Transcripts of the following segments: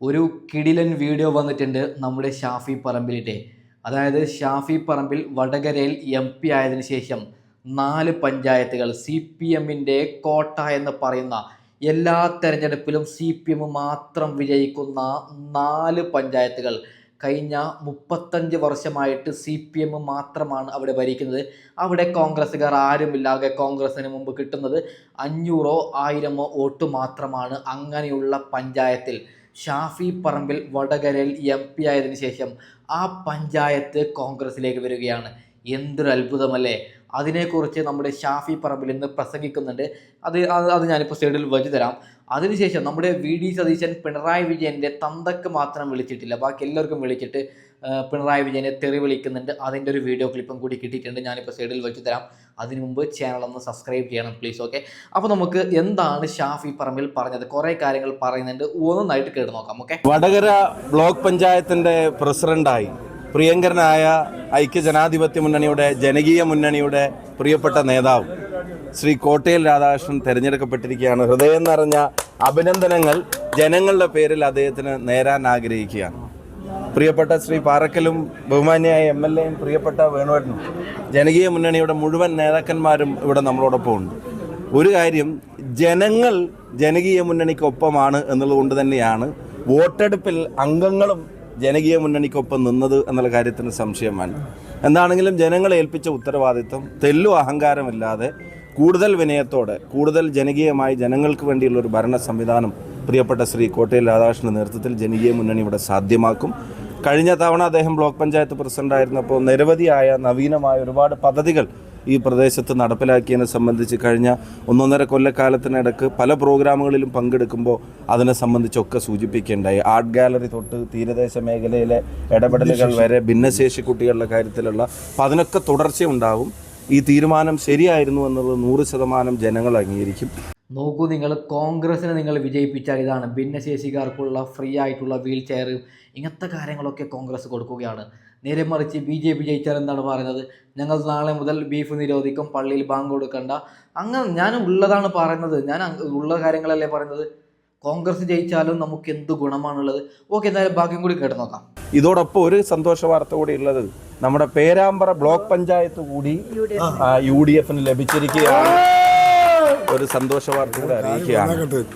ഒരു കിടിലൻ വീഡിയോ വന്നിട്ടുണ്ട് നമ്മുടെ ഷാഫി പറമ്പിലിന്റെ അതായത് ഷാഫി പറമ്പിൽ വടകരയിൽ എം പി ആയതിനു ശേഷം നാല് പഞ്ചായത്തുകൾ സി പി എമ്മിന്റെ കോട്ട എന്ന് പറയുന്ന എല്ലാ തെരഞ്ഞെടുപ്പിലും സി പി എം മാത്രം വിജയിക്കുന്ന നാല് പഞ്ചായത്തുകൾ. കഴിഞ്ഞ മുപ്പത്തഞ്ച് വർഷമായിട്ട് സി പി എം മാത്രമാണ് അവിടെ ഭരിക്കുന്നത്. അവിടെ കോൺഗ്രസ്സുകാർ ആരുമില്ലാതെ കോൺഗ്രസ്സിന് മുമ്പ് കിട്ടുന്നത് അഞ്ഞൂറോ ആയിരമോ വോട്ട് മാത്രമാണ് അങ്ങനെയുള്ള പഞ്ചായത്തിൽ. ഷാഫി പറമ്പിൽ വടകരയിൽ എം പി ആയതിനു ശേഷം ആ പഞ്ചായത്ത് കോൺഗ്രസ്സിലേക്ക് വരികയാണ്. എന്തൊരു അത്ഭുതമല്ലേ അതിനെക്കുറിച്ച് നമ്മുടെ ഷാഫി പറമ്പിൽ ഇന്ന് പ്രസംഗിക്കുന്നുണ്ട്. അത് അത് ഞാനിപ്പോൾ സൈഡിൽ വെച്ച് തരാം. അതിനുശേഷം നമ്മുടെ വി ഡി സതീശൻ പിണറായി വിജയന്റെ തന്തക്ക് മാത്രം വിളിച്ചിട്ടില്ല. ബാക്കി എല്ലാവർക്കും വിളിച്ചിട്ട് പിണറായി വിജയനെ തെറി വിളിക്കുന്നുണ്ട്. അതിന്റെ ഒരു വീഡിയോ ക്ലിപ്പും കൂടി കിട്ടിയിട്ടുണ്ട്. ഞാനിപ്പോൾ സൈഡിൽ വെച്ച് തരാം. അതിനു മുമ്പ് ചാനൽ ഒന്ന് സബ്സ്ക്രൈബ് ചെയ്യണം പ്ലീസ് ഓക്കെ അപ്പോൾ നമുക്ക് എന്താണ് ഷാഫി പറമ്പിൽ പറഞ്ഞത്? കുറേ കാര്യങ്ങൾ പറയുന്നുണ്ട്. ഒന്നായിട്ട് കേട്ട് നോക്കാം ഓക്കെ വടകര ബ്ലോക്ക് പഞ്ചായത്തിന്റെ പ്രസിഡന്റായി പ്രിയങ്കരനായ ഐക്യജനാധിപത്യ മുന്നണിയുടെ ജനകീയ മുന്നണിയുടെ പ്രിയപ്പെട്ട നേതാവ് ശ്രീ കോട്ടയിൽ രാധാകൃഷ്ണൻ തെരഞ്ഞെടുക്കപ്പെട്ടിരിക്കുകയാണ്. ഹൃദയം നിറഞ്ഞ അഭിനന്ദനങ്ങൾ ജനങ്ങളുടെ പേരിൽ അദ്ദേഹത്തിന് നേരാൻ ആഗ്രഹിക്കുകയാണ്. പ്രിയപ്പെട്ട ശ്രീ പാറക്കലും ബഹുമാന്യായ എം എൽ എയും പ്രിയപ്പെട്ട വേണുവേട്ടനും ജനകീയ മുന്നണിയുടെ മുഴുവൻ നേതാക്കന്മാരും ഇവിടെ നമ്മളോടൊപ്പം ഉണ്ട് ഒരു കാര്യം ജനങ്ങൾ ജനകീയ മുന്നണിക്കൊപ്പമാണ് എന്നുള്ളത് കൊണ്ട് തന്നെയാണ് വോട്ടെടുപ്പിൽ അംഗങ്ങളും ജനകീയ മുന്നണിക്കൊപ്പം നിന്നത് എന്നുള്ള കാര്യത്തിന് സംശയം സംശയമാണ് എന്താണെങ്കിലും ജനങ്ങളെ ഏൽപ്പിച്ച ഉത്തരവാദിത്വം തെല്ലു അഹങ്കാരമില്ലാതെ കൂടുതൽ വിനയത്തോടെ കൂടുതൽ ജനകീയമായി ജനങ്ങൾക്ക് വേണ്ടിയുള്ള ഒരു ഭരണ സംവിധാനം പ്രിയപ്പെട്ട ശ്രീ കോട്ടയിൽ രാധാകൃഷ്ണന്റെ നേതൃത്വത്തിൽ ജനകീയ മുന്നണി ഇവിടെ സാധ്യമാക്കും. കഴിഞ്ഞ തവണ അദ്ദേഹം ബ്ലോക്ക് പഞ്ചായത്ത് പ്രസിഡന്റായിരുന്നപ്പോൾ നിരവധിയായ നവീനമായ ഒരുപാട് പദ്ധതികൾ ഈ പ്രദേശത്ത് നടപ്പിലാക്കിയതിനെ സംബന്ധിച്ച് കഴിഞ്ഞ ഒന്നൊന്നര കൊല്ലക്കാലത്തിനിടക്ക് പല പ്രോഗ്രാമുകളിലും പങ്കെടുക്കുമ്പോൾ അതിനെ സംബന്ധിച്ചൊക്കെ സൂചിപ്പിക്കേണ്ടായി. ആർട്ട് ഗാലറി തൊട്ട് തീരദേശ മേഖലയിലെ ഇടപെടലുകൾ വരെ ഭിന്നശേഷി കുട്ടികളുടെ കാര്യത്തിലുള്ള അപ്പം അതിനൊക്കെ തുടർച്ചയുണ്ടാവും ഈ തീരുമാനം ശരിയായിരുന്നു എന്നുള്ളത് നൂറ് ശതമാനം ജനങ്ങൾ അംഗീകരിക്കും. നോക്കൂ നിങ്ങൾ കോൺഗ്രസിനെ നിങ്ങൾ വിജയിപ്പിച്ചാൽ ഇതാണ് ഭിന്നശേഷിക്കാർക്കുള്ള ഫ്രീ ആയിട്ടുള്ള വീൽ ചെയർ ഇങ്ങനത്തെ കാര്യങ്ങളൊക്കെ കോൺഗ്രസ് കൊടുക്കുകയാണ്. നേരെ മറിച്ച് ബി ജെ പി ജയിച്ചാൽ എന്താണ് പറയുന്നത് ഞങ്ങൾ നാളെ മുതൽ ബീഫ് നിരോധിക്കും പള്ളിയിൽ ബാങ്ക് കൊടുക്കണ്ട അങ്ങനെ ഞാൻ ഉള്ളതാണ് പറയുന്നത് ഞാൻ ഉള്ള കാര്യങ്ങളല്ലേ പറയുന്നത് കോൺഗ്രസ് ജയിച്ചാലും നമുക്ക് എന്ത് ഗുണമാണുള്ളത് ഓക്കെ എന്തായാലും ബാക്കിയും കൂടി കേട്ട് നോക്കാം ഇതോടൊപ്പം ഒരു സന്തോഷ വാർത്ത കൂടി ഉള്ളത് നമ്മുടെ പേരാമ്പ്ര ബ്ലോക്ക് പഞ്ചായത്ത് കൂടി യു ഡി എഫിന് ലഭിച്ചിരിക്കുകയാണ് ഒരു സന്തോഷ വാർത്ത കൂടി അറിയിക്കുകയാണ്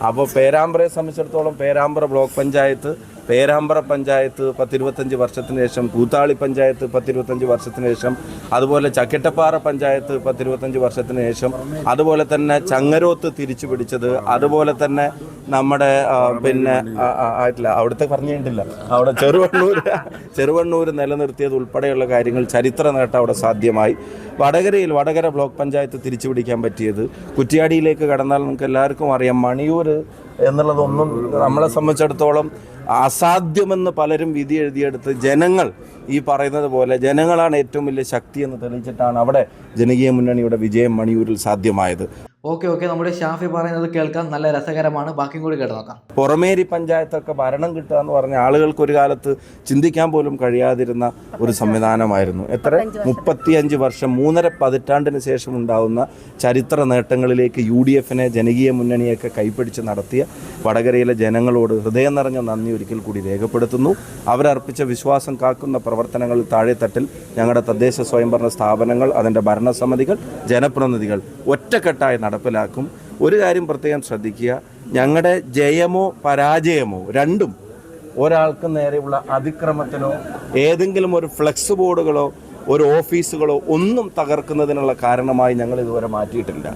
അപ്പോൾ പേരാമ്പ്രയെ സംബന്ധിച്ചിടത്തോളം പേരാമ്പ്ര ബ്ലോക്ക് പഞ്ചായത്ത് പേരാമ്പ്ര പഞ്ചായത്ത് പത്തിരുപത്തഞ്ച് വർഷത്തിന് ശേഷം കൂത്താളി പഞ്ചായത്ത് പത്തിരുപത്തഞ്ച് വർഷത്തിന് ശേഷം അതുപോലെ ചക്കിട്ടപ്പാറ പഞ്ചായത്ത് പത്തിരുപത്തഞ്ച് വർഷത്തിന് ശേഷം അതുപോലെ തന്നെ ചങ്ങരോത്ത് തിരിച്ചു പിടിച്ചത് അതുപോലെ തന്നെ നമ്മുടെ പിന്നെ ആയിട്ടില്ല അവിടുത്തെ പറഞ്ഞിട്ടില്ല അവിടെ ചെറുവണ്ണൂർ ചെറുവണ്ണൂർ നിലനിർത്തിയത് ഉൾപ്പെടെയുള്ള കാര്യങ്ങൾ ചരിത്ര നേട്ടം അവിടെ സാധ്യമായി. വടകരയിൽ വടകര ബ്ലോക്ക് പഞ്ചായത്ത് തിരിച്ചു പിടിക്കാൻ പറ്റിയത്. കുറ്റിയാടിയിലേക്ക് കടന്നാൽ നമുക്ക് എല്ലാവർക്കും അറിയാം മണിയൂർ എന്നുള്ളതൊന്നും നമ്മളെ സംബന്ധിച്ചിടത്തോളം അസാധ്യമെന്ന് പലരും വിധി എഴുതിയെടുത്ത് ജനങ്ങൾ ഈ പറയുന്നത് പോലെ ജനങ്ങളാണ് ഏറ്റവും വലിയ ശക്തി എന്ന് തെളിയിച്ചിട്ടാണ് അവിടെ ജനകീയ മുന്നണിയുടെ വിജയം മണിയൂരിൽ സാധ്യമായത്. ഓക്കെ ഓക്കെ നമ്മുടെ ഷാഫി പറയുന്നത് കേൾക്കാൻ നല്ല രസകരമാണ്. ബാക്കിയും കൂടി കേട്ട് നോക്കാം. പുറമേരി പഞ്ചായത്തൊക്കെ ഭരണം കിട്ടുക എന്ന് പറഞ്ഞ ആളുകൾക്ക് ഒരു കാലത്ത് ചിന്തിക്കാൻ പോലും കഴിയാതിരുന്ന ഒരു സംവിധാനമായിരുന്നു. എത്ര? മുപ്പത്തിയഞ്ച് വർഷം മൂന്നര പതിറ്റാണ്ടിന് ശേഷം ഉണ്ടാവുന്ന ചരിത്ര നേട്ടങ്ങളിലേക്ക് യു ഡി എഫിനെ ജനകീയ മുന്നണിയൊക്കെ കൈപ്പിടിച്ച് നടത്തിയ വടകരയിലെ ജനങ്ങളോട് ഹൃദയം നിറഞ്ഞ നന്ദി ഒരിക്കൽ കൂടി രേഖപ്പെടുത്തുന്നു. അവരർപ്പിച്ച വിശ്വാസം കാക്കുന്ന പ്രവർത്തനങ്ങൾ താഴെത്തട്ടിൽ ഞങ്ങളുടെ തദ്ദേശ സ്വയംഭരണ സ്ഥാപനങ്ങൾ അതിന്റെ ഭരണസമിതികൾ ജനപ്രതിനിധികൾ ഒറ്റക്കെട്ടായി നടപ്പിലാക്കും. ഒരു കാര്യം പ്രത്യേകം ശ്രദ്ധിക്കുക. ഞങ്ങളുടെ ജയമോ പരാജയമോ രണ്ടും ഒരാൾക്ക് നേരെയുള്ള അതിക്രമത്തിനോ ഏതെങ്കിലും ഒരു ഫ്ലെക്സ് ബോർഡുകളോ ഒരു ഓഫീസുകളോ ഒന്നും തകർക്കുന്നതിനുള്ള കാരണമായി ഞങ്ങൾ ഇതുവരെ മാറ്റിയിട്ടില്ല.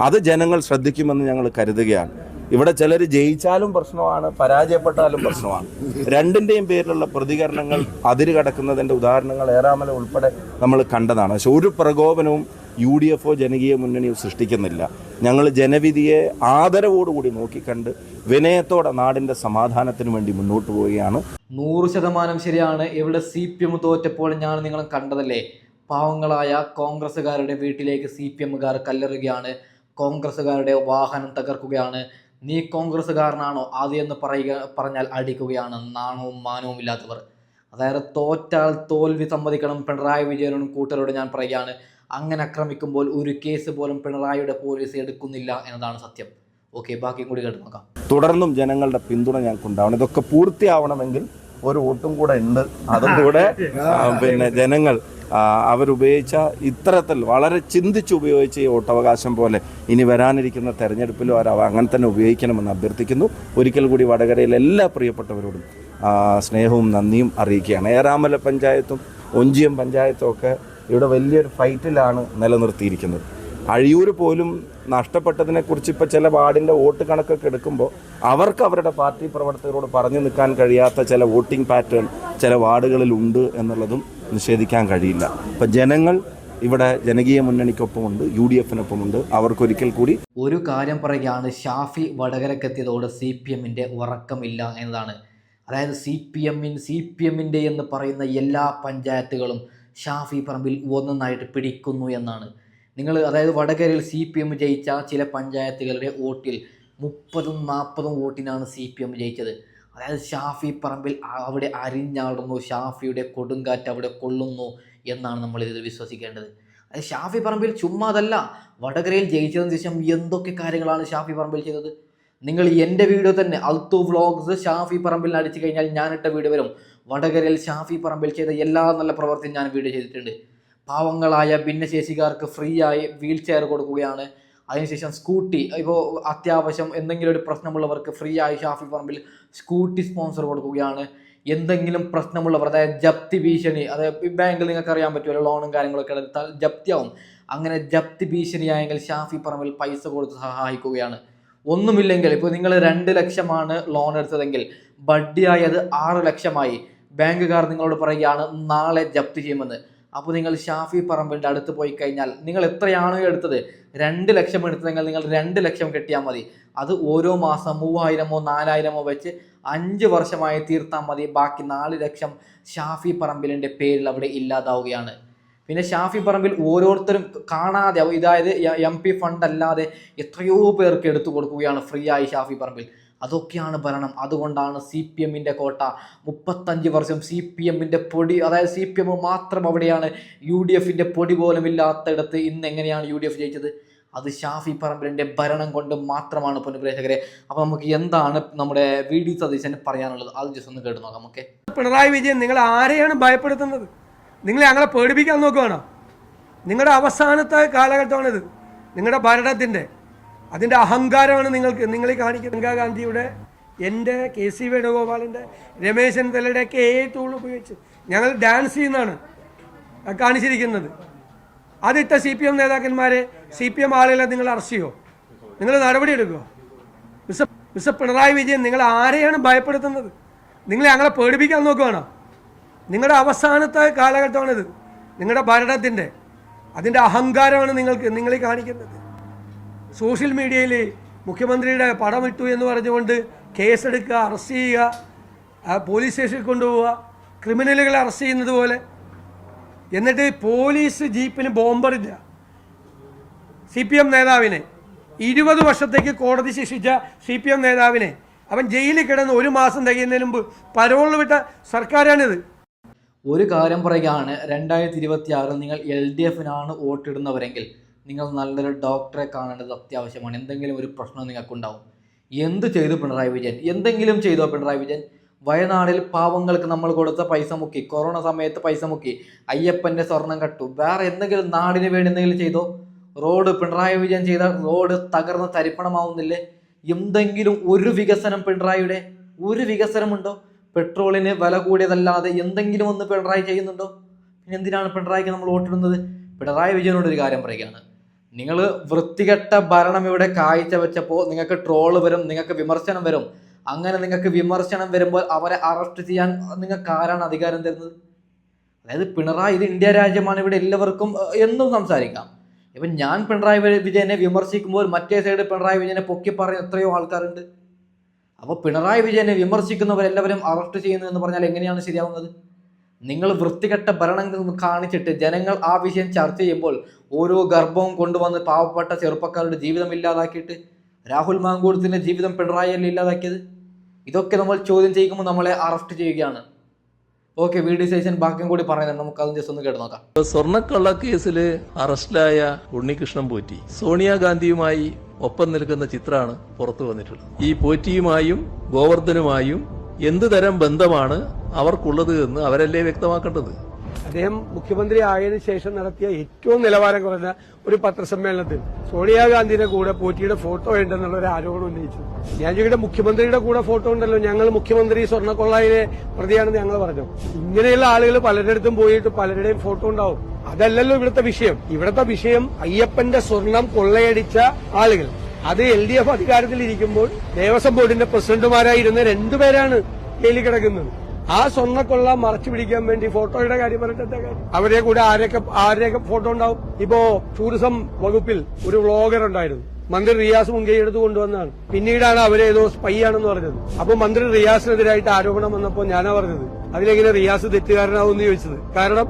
അത് ജനങ്ങൾ ശ്രദ്ധിക്കുമെന്ന് ഞങ്ങൾ കരുതുകയാണ്. ഇവിടെ ചിലർ ജയിച്ചാലും പ്രശ്നമാണ് പരാജയപ്പെട്ടാലും പ്രശ്നമാണ്. രണ്ടിന്റെയും പേരിലുള്ള പ്രതികരണങ്ങൾ അതിര് കടക്കുന്നതിന്റെ ഉദാഹരണങ്ങൾ ഏറാമല ഉൾപ്പെടെ നമ്മൾ കണ്ടതാണ്. പക്ഷെ ഒരു പ്രകോപനവും യു ഡി എഫോ ജനകീയ മുന്നണിയോ സൃഷ്ടിക്കുന്നില്ല. ഞങ്ങൾ ജനവിധിയെ ആദരവോടുകൂടി നോക്കിക്കണ്ട് വിനയത്തോടെ നാടിന്റെ സമാധാനത്തിന് വേണ്ടി മുന്നോട്ട് പോവുകയാണ്. നൂറ് ശതമാനം ശരിയാണ്. ഇവിടെ സി പി എം തോറ്റപ്പോൾ ഞാൻ നിങ്ങൾ കണ്ടതല്ലേ? പാവങ്ങളായ കോൺഗ്രസ്സുകാരുടെ വീട്ടിലേക്ക് സി പി എമ്മുകാർ കല്ലെറുകയാണ് കോൺഗ്രസ്സുകാരുടെ വാഹനം തകർക്കുകയാണ്. നീ കോൺഗ്രസ്സുകാരനാണോ? ആദ്യമെന്ന് പറയുക പറഞ്ഞാൽ അടിക്കുകയാണ്. നാണവും മാനവും ഇല്ലാത്തവർ. അതായത് തോറ്റാൽ തോൽവി സമ്മതിക്കണം. പിണറായി വിജയനും കൂട്ടരോട് ഞാൻ പറയുകയാണ്. അങ്ങനെ ആക്രമിക്കുമ്പോൾ ഒരു കേസ് പോലും പിണറായിയുടെ പോലീസ് എടുക്കുന്നില്ല എന്നതാണ് സത്യം. ഓക്കെ ബാക്കിയും കൂടി കേട്ട് നോക്കാം. തുടർന്നും ജനങ്ങളുടെ പിന്തുണ ഞങ്ങൾക്ക് ഉണ്ടാവണം ഇതൊക്കെ പൂർത്തിയാവണമെങ്കിൽ ഒരു വോട്ടും കൂടെ ഉണ്ട്. അതും കൂടെ പിന്നെ ജനങ്ങൾ അവരുപയോഗിച്ച ഇത്തരത്തിൽ വളരെ ചിന്തിച്ച് ഉപയോഗിച്ച ഈ വോട്ടവകാശം പോലെ ഇനി വരാനിരിക്കുന്ന തെരഞ്ഞെടുപ്പിലും അവർ അങ്ങനെ തന്നെ ഉപയോഗിക്കണമെന്ന് അഭ്യർത്ഥിക്കുന്നു. ഒരിക്കൽ കൂടി വടകരയിലെ എല്ലാ പ്രിയപ്പെട്ടവരോടും സ്നേഹവും നന്ദിയും അറിയിക്കുകയാണ്. ഏറാമല പഞ്ചായത്തും ഒഞ്ചിയം പഞ്ചായത്തും ഒക്കെ ഇവിടെ വലിയൊരു ഫൈറ്റിലാണ് നിലനിർത്തിയിരിക്കുന്നത്. അഴിയൂർ പോലും നഷ്ടപ്പെട്ടതിനെ കുറിച്ച് ഇപ്പൊ ചില വാർഡിന്റെ വോട്ട് കണക്കൊക്കെ എടുക്കുമ്പോൾ അവർക്ക് അവരുടെ പാർട്ടി പ്രവർത്തകരോട് പറഞ്ഞു നിൽക്കാൻ കഴിയാത്ത ചില വോട്ടിംഗ് പാറ്റേൺ ചില വാർഡുകളിൽ ഉണ്ട് എന്നുള്ളതും നിഷേധിക്കാൻ കഴിയില്ല. ഇപ്പൊ ജനങ്ങൾ ഇവിടെ ജനകീയ മുന്നണിക്കൊപ്പമുണ്ട് യു ഡി എഫിനൊപ്പമുണ്ട് അവർക്കൊരിക്കൽ കൂടി ഒരു കാര്യം പറയുകയാണ് ഷാഫി വടകരക്കെത്തിയതോടെ സി പി എമ്മിന്റെ ഉറക്കമില്ല എന്നതാണ്. അതായത് സി പി എമ്മിൻ സി പി എമ്മിന്റെ എന്ന് പറയുന്ന എല്ലാ പഞ്ചായത്തുകളും ഷാഫി പറമ്പിൽ ഒന്നൊന്നായിട്ട് പിടിക്കുന്നു എന്നാണ്. നിങ്ങൾ അതായത് വടകരയിൽ സി പി എം ജയിച്ച ചില പഞ്ചായത്തുകളുടെ വോട്ടിൽ മുപ്പതും നാൽപ്പതും വോട്ടിനാണ് സി പി എം ജയിച്ചത്. അതായത് ഷാഫി പറമ്പിൽ അവിടെ അരിഞ്ഞാടുന്നു ഷാഫിയുടെ കൊടുങ്കാറ്റ് അവിടെ കൊള്ളുന്നു എന്നാണ് നമ്മൾ ഇത് വിശ്വസിക്കേണ്ടത്. അത് ഷാഫി പറമ്പിൽ ചുമ്മാ അതല്ല വടകരയിൽ ജയിച്ചതിന് ശേഷം എന്തൊക്കെ കാര്യങ്ങളാണ് ഷാഫി പറമ്പിൽ ചെയ്തത്? നിങ്ങൾ എന്റെ വീഡിയോ തന്നെ അൽത്തു വ്ളോഗ്സ് ഷാഫി പറമ്പിൽ അടിച്ചു കഴിഞ്ഞാൽ ഞാനിട്ട വീഡിയോ വരും. വടകരയിൽ ഷാഫി പറമ്പിൽ ചെയ്ത എല്ലാ നല്ല പ്രവർത്തിയും ഞാൻ വീഡിയോ ചെയ്തിട്ടുണ്ട്. പാവങ്ങളായ ഭിന്നശേഷിക്കാർക്ക് ഫ്രീ ആയി വീൽ ചെയർ കൊടുക്കുകയാണ്. അതിനുശേഷം സ്കൂട്ടി ഇപ്പോൾ അത്യാവശ്യം എന്തെങ്കിലും ഒരു പ്രശ്നമുള്ളവർക്ക് ഫ്രീ ആയി ഷാഫി പറമ്പിൽ സ്കൂട്ടി സ്പോൺസർ കൊടുക്കുകയാണ്. എന്തെങ്കിലും പ്രശ്നമുള്ളവർ അതായത് ജപ്തി ഭീഷണി അതായത് ബാങ്കിൽ നിങ്ങൾക്ക് അറിയാൻ പറ്റുമല്ലോ ലോണും കാര്യങ്ങളൊക്കെ എടുത്താൽ ജപ്തിയാവും. അങ്ങനെ ജപ്തി ഭീഷണിയായെങ്കിൽ ഷാഫി പറമ്പിൽ പൈസ കൊടുത്ത് സഹായിക്കുകയാണ്. ഒന്നുമില്ലെങ്കിൽ ഇപ്പോൾ നിങ്ങൾ രണ്ട് ലക്ഷമാണ് ലോൺ എടുത്തതെങ്കിൽ ബഡ്ഡിയായത് ആറ് ലക്ഷമായി. ബാങ്കുകാർ നിങ്ങളോട് പറയുകയാണ് നാളെ ജപ്തി ചെയ്യുമെന്ന്. അപ്പോൾ നിങ്ങൾ ഷാഫി പറമ്പിന്റെ അടുത്ത് പോയി കഴിഞ്ഞാൽ നിങ്ങൾ എത്രയാണോ എടുത്തത്? രണ്ട് ലക്ഷം എടുത്തതെങ്കിൽ നിങ്ങൾ രണ്ട് ലക്ഷം കെട്ടിയാൽ മതി. അത് ഓരോ മാസം മൂവായിരമോ നാലായിരമോ വെച്ച് അഞ്ച് വർഷമായി തീർത്താൽ മതി. ബാക്കി നാല് ലക്ഷം ഷാഫി പറമ്പിലിന്റെ പേരിൽ അവിടെ ഇല്ലാതാവുകയാണ്. പിന്നെ ഷാഫി പറമ്പിൽ ഓരോരുത്തരും കാണാതെ ഇതായത് എം പി ഫണ്ട് അല്ലാതെ എത്രയോ പേർക്ക് എടുത്തു കൊടുക്കുകയാണ് ഫ്രീ ആയി ഷാഫി പറമ്പിൽ. അതൊക്കെയാണ് ഭരണം. അതുകൊണ്ടാണ് സി പി എമ്മിന്റെ കോട്ട. മുപ്പത്തഞ്ച് വർഷം സി പി എമ്മിന്റെ പൊടി അതായത് സി പി എം മാത്രം അവിടെയാണ്. യു ഡി എഫിന്റെ പൊടി പോലും ഇല്ലാത്തയിടത്ത് ഇന്ന് എങ്ങനെയാണ് യു ഡി എഫ് ജയിച്ചത്? അത് ഷാഫി പറമ്പിലിന്റെ ഭരണം കൊണ്ട് മാത്രമാണ് പുനഃപ്രേക്ഷകരെ അപ്പോൾ നമുക്ക് എന്താണ് നമ്മുടെ വി ഡി സതീശന് പറയാനുള്ളത്? അത് ജസ്റ്റ് ഒന്ന് കേട്ട് നോക്കാം ഓക്കെ പിണറായി വിജയൻ നിങ്ങൾ ആരെയാണ് ഭയപ്പെടുത്തുന്നത്? നിങ്ങൾ ഞങ്ങളെ പേടിപ്പിക്കാൻ നോക്കുകയാണോ നിങ്ങളുടെ അവസാനത്തെ കാലഘട്ടമാണിത്. നിങ്ങളുടെ ഭരണത്തിന്റെ അതിന്റെ അഹങ്കാരമാണ് നിങ്ങൾക്ക് നിങ്ങൾ ഈ കാണിക്കുന്നത് പ്രിയങ്കാ ഗാന്ധിയുടെ എന്റെ കെ സി വേണുഗോപാലിന്റെ രമേശ് ചെന്നിത്തലയുടെ ഒക്കെ ഏ ടൂൾ ഉപയോഗിച്ച് ഞങ്ങൾ ഡാൻസ് ചെയ്യുന്നതാണ് കാണിച്ചിരിക്കുന്നത്. അതിട്ട സി പി എം നേതാക്കന്മാരെ സി പി എം ആളുകളെ നിങ്ങൾ അറസ്റ്റ് ചെയ്യോ? നിങ്ങൾ നടപടി മിസ് മിസ് പിണറായി വിജയൻ നിങ്ങൾ ആരെയാണ് ഭയപ്പെടുത്തുന്നത്? നിങ്ങൾ ഞങ്ങളെ പേടിപ്പിക്കാൻ നോക്കുകയാണോ നിങ്ങളുടെ അവസാനത്തെ കാലഘട്ടമാണിത്. നിങ്ങളുടെ ഭരണത്തിന്റെ അതിന്റെ അഹങ്കാരമാണ് നിങ്ങൾക്ക് നിങ്ങൾ ഈ കാണിക്കുന്നത്. സോഷ്യൽ മീഡിയയിൽ മുഖ്യമന്ത്രിയുടെ പടമിട്ടു എന്ന് പറഞ്ഞുകൊണ്ട് കേസെടുക്കുക അറസ്റ്റ് ചെയ്യുക പോലീസ് സ്റ്റേഷനിൽ കൊണ്ടുപോവുക ക്രിമിനലുകളെ അറസ്റ്റ് ചെയ്യുന്നത് പോലെ. എന്നിട്ട് പോലീസ് ജീപ്പിന് ബോംബറില്ല. സി പി എം നേതാവിനെ ഇരുപത് വർഷത്തേക്ക് കോടതി ശിക്ഷിച്ച സി പി എം നേതാവിനെ അവൻ ജയിലിൽ കിടന്ന് ഒരു മാസം തികയുന്നതിന് മുമ്പ് പരോളിൽ വിട്ട സർക്കാരാണിത്. ഒരു കാര്യം പറയുകയാണ് രണ്ടായിരത്തി ഇരുപത്തി നിങ്ങൾ എൽ ഡി എഫിനാണ് വോട്ടിടുന്നവരെങ്കിൽ നിങ്ങൾ നല്ലൊരു ഡോക്ടറെ കാണേണ്ടത് അത്യാവശ്യമാണ്. എന്തെങ്കിലും ഒരു പ്രശ്നം നിങ്ങൾക്കുണ്ടാവും. എന്ത് ചെയ്തു പിണറായി വിജയൻ? എന്തെങ്കിലും ചെയ്തോ പിണറായി വിജയൻ? വയനാടിൽ പാവങ്ങൾക്ക് നമ്മൾ കൊടുത്ത പൈസ മുക്കി കൊറോണ സമയത്ത് പൈസ മുക്കി അയ്യപ്പന്റെ സ്വർണം കട്ടു. വേറെ എന്തെങ്കിലും നാടിന് വേണ്ടി എന്തെങ്കിലും ചെയ്തോ? റോഡ് പിണറായി വിജയൻ ചെയ്ത റോഡ് തകർന്ന് തരിപ്പണമാവുന്നില്ലേ? എന്തെങ്കിലും ഒരു വികസനം പിണറായിയുടെ? ഒരു വികസനമുണ്ടോ? പെട്രോളിന് വില കൂടിയതല്ലാതെ എന്തെങ്കിലും ഒന്ന് പിണറായി ചെയ്യുന്നുണ്ടോ? പിന്നെ എന്തിനാണ് പിണറായിക്ക് നമ്മൾ വോട്ടിടുന്നത്? പിണറായി വിജയനോട് ഒരു കാര്യം പറയുകയാണ്. നിങ്ങൾ വൃത്തികെട്ട ഭരണം ഇവിടെ കാഴ്ച വെച്ചപ്പോൾ നിങ്ങൾക്ക് ട്രോൾ വരും നിങ്ങൾക്ക് വിമർശനം വരും. അങ്ങനെ നിങ്ങൾക്ക് വിമർശനം വരുമ്പോൾ അവരെ അറസ്റ്റ് ചെയ്യാൻ നിങ്ങൾക്ക് ആരാണ് അധികാരം തരുന്നത്? അതായത് പിണറായി ഇത് ഇന്ത്യ രാജ്യമാണ് ഇവിടെ എല്ലാവർക്കും എന്നും സംസാരിക്കാം. ഇപ്പം ഞാൻ പിണറായി വിജയനെ വിമർശിക്കുമ്പോൾ മറ്റേ സൈഡ് പിണറായി വിജയനെ പൊക്കി പറയുന്ന എത്രയോ ആൾക്കാരുണ്ട്. അപ്പോൾ പിണറായി വിജയനെ വിമർശിക്കുന്നവരെല്ലാവരും അറസ്റ്റ് ചെയ്യുന്നു എന്ന് പറഞ്ഞാൽ എങ്ങനെയാണ് ശരിയാവുന്നത്? നിങ്ങൾ വൃത്തികെട്ട ഭരണം കാണിച്ചിട്ട് ജനങ്ങൾ ആ വിഷയം ചർച്ച ചെയ്യുമ്പോൾ ഓരോ ഗർഭവും കൊണ്ടുവന്ന് പാവപ്പെട്ട ചെറുപ്പക്കാരുടെ ജീവിതം ഇല്ലാതാക്കിയിട്ട് രാഹുൽ മാങ്കൂടത്തിന്റെ ജീവിതം പിണറായിയല്ല ഇല്ലാതാക്കിയത്? ഇതൊക്കെ നമ്മൾ ചോദ്യം ചെയ്യുമ്പോൾ നമ്മളെ അറസ്റ്റ് ചെയ്യുകയാണ്. ഓക്കെ വീഡിയോ ശേഷം ബാക്കിയും കൂടി പറയുന്നത് നമുക്ക് അതും ജസ്റ്റ് ഒന്ന് കേട്ട് നോക്കാം. സ്വർണക്കള്ള കേസിൽ അറസ്റ്റിലായ ഉണ്ണികൃഷ്ണൻ പോറ്റി. സോണിയാഗാന്ധിയുമായി ഒപ്പം നിൽക്കുന്ന ചിത്രമാണ് പുറത്തു വന്നിട്ടുള്ളത്. ഈ പോറ്റിയുമായും ഗോവർദ്ധനുമായും എന്ത് തരം ബന്ധമാണ് അവർക്കുള്ളത് എന്ന് അവരല്ലേ വ്യക്തമാക്കേണ്ടത്? അദ്ദേഹം മുഖ്യമന്ത്രി ആയതിനു ശേഷം നടത്തിയ ഏറ്റവും നിലവാരം കുറഞ്ഞ ഒരു പത്രസമ്മേളനത്തിൽ സോണിയാഗാന്ധിയുടെ കൂടെ പോറ്റിയുടെ ഫോട്ടോ ഉണ്ടെന്നുള്ള ഒരു ആരോപണം ഉന്നയിച്ചു. ഞാൻ മുഖ്യമന്ത്രിയുടെ കൂടെ ഫോട്ടോ ഉണ്ടല്ലോ. ഞങ്ങൾ മുഖ്യമന്ത്രി സ്വർണക്കൊള്ളയിലെ പ്രതിയാണെന്ന് ഞങ്ങൾ പറഞ്ഞു. ഇങ്ങനെയുള്ള ആളുകൾ പലരിടത്തും പോയിട്ട് പലരുടെയും ഫോട്ടോ ഉണ്ടാവും. അതല്ലല്ലോ ഇവിടുത്തെ വിഷയം. ഇവിടുത്തെ വിഷയം അയ്യപ്പന്റെ സ്വർണം കൊള്ളയടിച്ച ആളുകൾ. അത് എൽ ഡി എഫ് അധികാരത്തിലിരിക്കുമ്പോൾ ദേവസ്വം ബോർഡിന്റെ പ്രസിഡന്റുമാരായിരുന്ന രണ്ടുപേരാണ് ജയിലിൽ കിടക്കുന്നത്. ആ സ്വർണക്കൊള്ള മറച്ചു പിടിക്കാൻ വേണ്ടി ഫോട്ടോയുടെ കാര്യം പറഞ്ഞിട്ട് അവരെ കൂടെ ആരൊക്കെ ആരെയൊക്കെ ഫോട്ടോ ഉണ്ടാവും? ഇപ്പോ ടൂറിസം വകുപ്പിൽ ഒരു വ്ളോഗർ ഉണ്ടായിരുന്നു. മന്ത്രി റിയാസ് മുൻകൈ എടുത്ത് കൊണ്ടുവന്നതാണ് പിന്നീടാണ് അവരെ ഏതോ സ്പൈ ആണെന്ന് പറഞ്ഞത്. അപ്പൊ മന്ത്രി റിയാസിനെതിരായിട്ട് ആരോപണം വന്നപ്പോൾ ഞാനാ പറഞ്ഞത്. അതിലെങ്ങനെ റിയാസ് തെറ്റുകാരനാവും ചോദിച്ചത്. കാരണം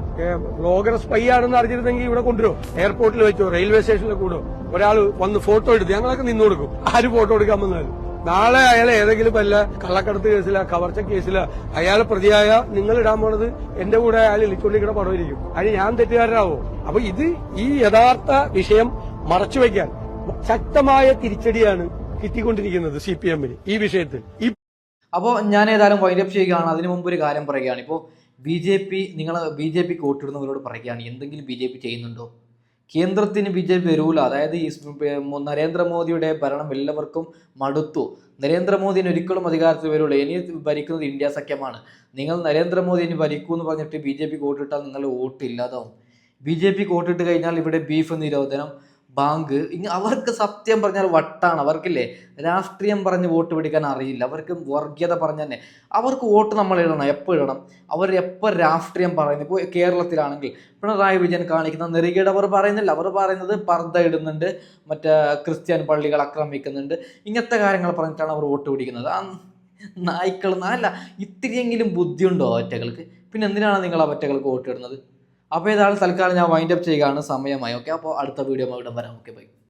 ബ്ലോഗർ സ്പൈ ആണെന്ന് അറിഞ്ഞിരുന്നെങ്കിൽ ഇവിടെ കൊണ്ടുവരും? എയർപോർട്ടിൽ വെച്ചോ? റെയിൽവേ സ്റ്റേഷനിൽ കൂടോ ഒരാൾ വന്ന് ഫോട്ടോ എടുത്ത് ഞങ്ങളൊക്കെ നിന്നു കൊടുക്കും. ആര് ഫോട്ടോ എടുക്കാൻ വന്നാലും. നാളെ അയാൾ ഏതെങ്കിലും വല്ല കള്ളക്കടത്ത് കേസില കവർച്ച കേസില അയാൾ പ്രതിയായ നിങ്ങൾ ഇടാൻ പോണത് എന്റെ കൂടെ അയാൾ ഇളിക്കൊള്ളിക്കുന്ന പടമായിരിക്കും അതിന് ഞാൻ തെറ്റുകാരനാവോ? അപ്പൊ ഇത് ഈ യഥാർത്ഥ വിഷയം മറച്ചു വെക്കാൻ ശക്തമായ തിരിച്ചടിയാണ് കിട്ടിക്കൊണ്ടിരിക്കുന്നത് സി പി എമ്മിന് ഈ വിഷയത്തിൽ. ഈ അപ്പോൾ ഞാൻ ഏതായാലും വൈൻഡപ്പ് ചെയ്യുകയാണ്. അതിനു മുമ്പ് ഒരു കാര്യം പറയുകയാണ്. ഇപ്പോ ബി ജെ പി നിങ്ങൾ ബി ജെ പി വോട്ടിടുന്നവരോട് പറയുകയാണ്. എന്തെങ്കിലും ബി ജെ പി ചെയ്യുന്നുണ്ടോ? കേന്ദ്രത്തിന് ബി ജെ പി വരൂല. അതായത് ഈ നരേന്ദ്രമോദിയുടെ ഭരണം എല്ലാവർക്കും മടുത്തു. നരേന്ദ്രമോദിന് ഒരിക്കലും അധികാരത്തിൽ വരുള്ളൂ ഇനി ഭരിക്കുന്നത് ഇന്ത്യ സഖ്യമാണ്. നിങ്ങൾ നരേന്ദ്രമോദി ഇനി ഭരിക്കൂ എന്ന് പറഞ്ഞിട്ട് ബി ജെ പി വോട്ടിട്ടാൽ നിങ്ങൾ വോട്ട് ഇല്ലാതാവും. ബി ജെ പി വോട്ടിട്ട് കഴിഞ്ഞാൽ ഇവിടെ ബീഫ് നിരോധനം ബാങ്ക്. ഇനി അവർക്ക് സത്യം പറഞ്ഞാൽ വട്ടാണ്. അവർക്കില്ലേ രാഷ്ട്രീയം പറഞ്ഞ് വോട്ട് പിടിക്കാൻ അറിയില്ല. അവർക്ക് വർഗീയത പറഞ്ഞു തന്നെ. അവർക്ക് വോട്ട് നമ്മൾ ഇടണം എപ്പോൾ ഇടണം അവർ എപ്പോൾ രാഷ്ട്രീയം പറയുന്നു ഇപ്പോൾ കേരളത്തിലാണെങ്കിൽ പിണറായി വിജയൻ കാണിക്കുന്ന നെറുകയുടെ അവർ പറയുന്നില്ല. അവർ പറയുന്നത് പർദ്ദ ഇടുന്നുണ്ട്. മറ്റേ ക്രിസ്ത്യൻ പള്ളികൾ ആക്രമിക്കുന്നുണ്ട്. ഇങ്ങനത്തെ കാര്യങ്ങൾ പറഞ്ഞിട്ടാണ് അവർ വോട്ട് പിടിക്കുന്നത്. ആ നായ്ക്കൾ അല്ല ഇത്തിരിയെങ്കിലും ബുദ്ധിയുണ്ടോ ഒറ്റകൾക്ക്? പിന്നെ എന്തിനാണ് നിങ്ങൾ ആ ഒറ്റകൾക്ക് വോട്ട് ഇടുന്നത്? അപ്പോൾ ഇതാണ് തൽക്കാലം ഞാൻ വൈൻഡപ്പ് ചെയ്യുകയാണ്. സമയമായി. ഓക്കെ അപ്പോൾ അടുത്ത വീഡിയോ വരാം. Okay bye